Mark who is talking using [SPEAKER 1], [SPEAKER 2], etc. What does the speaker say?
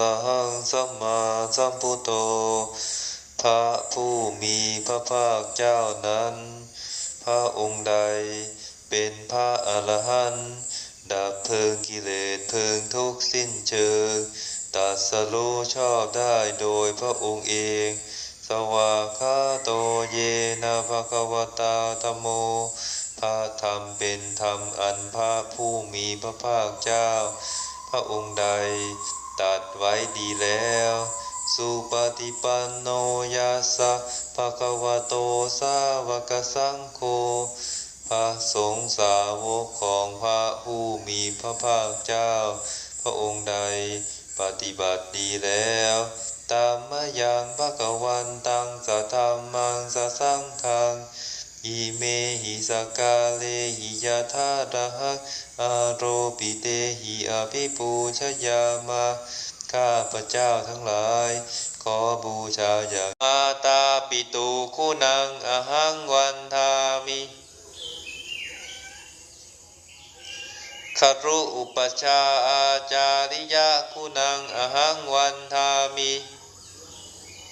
[SPEAKER 1] ระหังสัมมาสัมพุทโธพระผู้มีพระภาคเจ้านั้น พระองค์ใดเป็นพระอรหันต์ดับเพลิงกิเลสเพลิงทุกข์สิ้นเชิงตรัสรู้ชอบได้โดยพระองค์เอง สวากขาโตเยนะภะคะวตาธรรมโมพระธรรมเป็นธรรมอันพระผู้มีพระภาคเจ้า พระองค์ใด ตัดไว้ดีแล้ว สุปฏิปันโนยัสะภะคะวะโตสาวกสังโฆพระสงฆ์สาวกของพระผู้มีพระภาคเจ้า พระองค์ใดปฏิบัติดีแล้วตามมายังภะคะวันตังสะธรรมังสะสังฆัง อิเมหิสกาเลหิยะธาระหะอโรปิเตหิอภิปูชยามาข้าพระเจ้าทั้งหลาย ขอบูชาอย่างมาตาปิตูคุณังอหังวันทามิคารุอุปชาอาจาริยะคุณังอหังวันทามิ